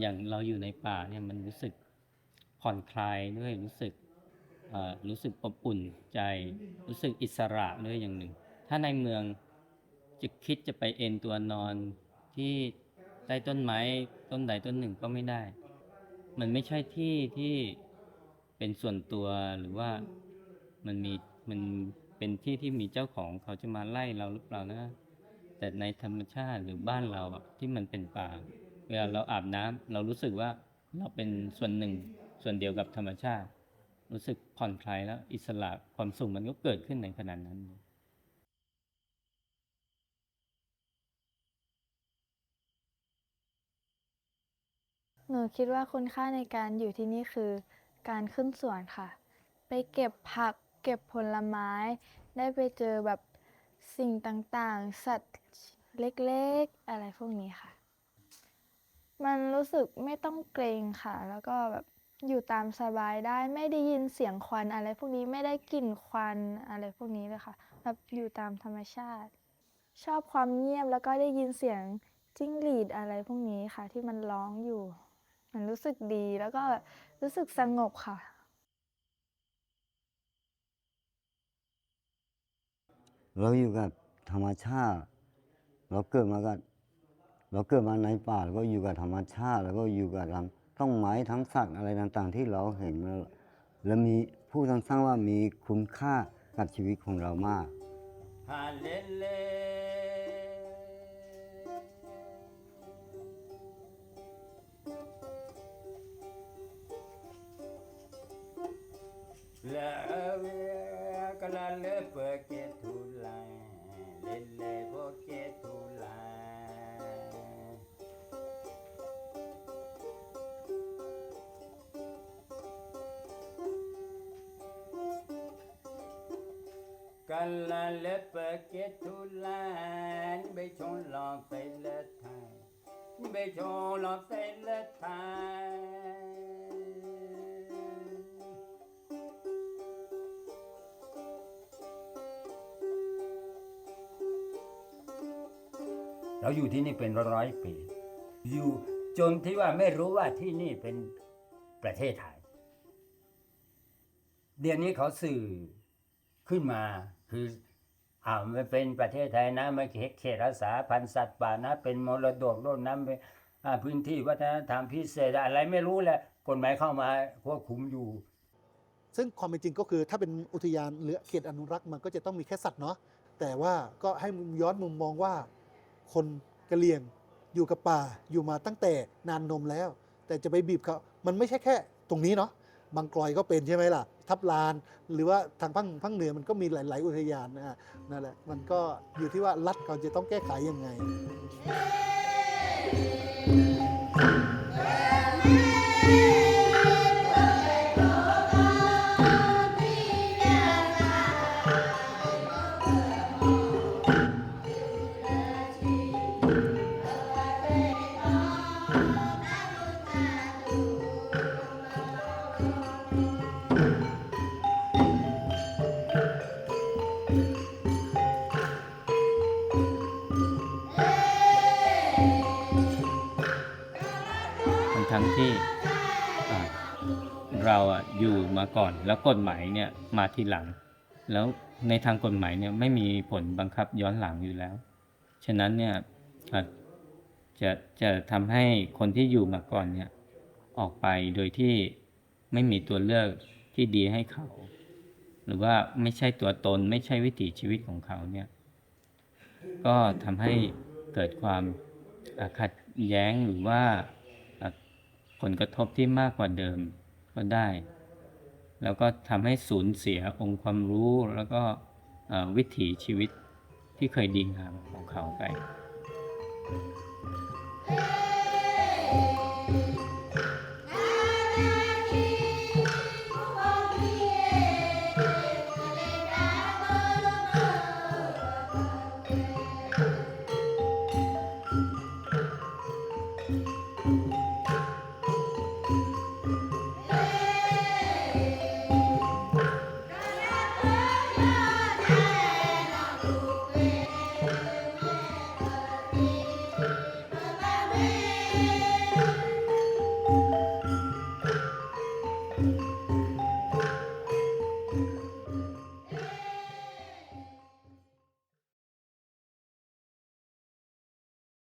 อย่างเราอยู่ในป่าเนี่ยมันรู้สึกผ่อนคลายด้วยรู้สึกรู้สึกอบอุ่นใจรู้สึกอิสระด้วยอย่างหนึ่ง ถ้าในเมืองจะคิดจะไปเอนตัวนอนที่ใต้ต้นไม้ต้นใดต้นหนึ่งก็ไม่ได้ มันไม่ใช่ที่ที่เป็นส่วนตัวหรือว่ามันมีมันเป็นที่ที่มีเจ้าของเขาจะมาไล่เราหรือเปล่านะ แต่ในธรรมชาติหรือบ้านเราที่มันเป็นป่า เวลาเราอาบน้ำเรารู้สึกว่าเราเป็นส่วนหนึ่งส่วนเดียวกับธรรมชาติ รู้สึกผ่อนคลายแล้วอิสระความสุขมันก็เกิดขึ้นในขณะนั้นหนูคิดว่าคุณค่าในการอยู่ที่นี่คือ การขึ้นสวนค่ะ ไปเก็บผัก เก็บผลไม้ ได้ไปเจอแบบสิ่งต่างๆ สัตว์เล็กๆ อะไรพวกนี้ค่ะ มันรู้สึกไม่ต้องเกรงค่ะ แล้วก็แบบอยู่ตามสบายได้ไม่ได้ยินเสียงควันอะไรพวกนี้ไม่ได้กลิ่นควันอะไรพวกนี้เลยค่ะแบบอยู่ตามธรรมชาติ ชอบความเงียบแล้วก็ได้ยินเสียงจิ้งหรีดอะไรพวกนี้ค่ะ ที่มันร้องอยู่ มันรู้สึกดีแล้วก็รู้สึกสงบค่ะ เราอยู่กับธรรมชาติ เราเกิดมากับ เราเกิดมาในป่าแล้วก็อยู่กับธรรมชาติ แล้วก็อยู่กับทั้งไม้ทั้งสัตว์อะไรต่างๆ ที่เราเห็นแล้วแล้วมีผู้ทั้งสร้างว่ามีคุณค่ากับชีวิตของเรามากฮาเลเลลาเวกลาเลเปเกตุลาเลเลโบเกตุ Kala lepa ketulan be chon la fe le thai be chon la fe le thai เราอยู่ที่นี่เป็นร้อยปี อยู่จนที่ว่าไม่รู้ว่าที่นี่เป็นประเทศไทย เดี๋ยวนี้เขาสื่อขึ้นมา คืออ่ามันเป็นประเทศไทยนะมันเขตรักษาพันธุ์สัตว์ป่านะ เป็นมรดกโลกน้ำเป็นพื้นที่วัฒนธรรมพิเศษอะไรไม่รู้แหละกฎหมายเข้ามาควบคุมอยู่ ซึ่งความเป็นจริงก็คือถ้าเป็นอุทยานหรือเขตอนุรักษ์มันก็จะต้องมีแค่สัตว์เนาะแต่ว่าก็ให้ย้อนมุมมองว่า คนกะเหรี่ยงอยู่กับป่าอยู่มาตั้งแต่นานนมแล้ว แต่จะไปบีบเขามันไม่ใช่แค่ตรงนี้เนาะ บางกลอยก็เป็นใช่ไหมล่ะ ทับลาน หรือว่าทางภาคภาคเหนือมันก็มีหลาย ๆ อุทยานนะฮะนั่นแหละมันก็อยู่ที่ว่ารัฐเขาจะต้องแก้ไขยังไง ทั้งที่เราอยู่มาก่อน แล้วกฎหมายเนี่ยมาทีหลัง แล้วในทางกฎหมายเนี่ยไม่มีผลบังคับย้อนหลังอยู่แล้ว ฉะนั้นเนี่ยจะจะทำให้คนที่อยู่มาก่อนเนี่ยออกไปโดยที่ไม่มีตัวเลือกที่ดีให้เขา หรือว่าไม่ใช่ตัวตนไม่ใช่วิถีชีวิตของเขาเนี่ยก็ทำให้เกิดความขัดแย้งหรือว่า ผลกระทบที่มากกว่าเดิมก็ได้ แล้วก็ทำให้สูญเสียองค์ความรู้แล้วก็วิถีชีวิตที่เคยดีงามของเขาไป Bye.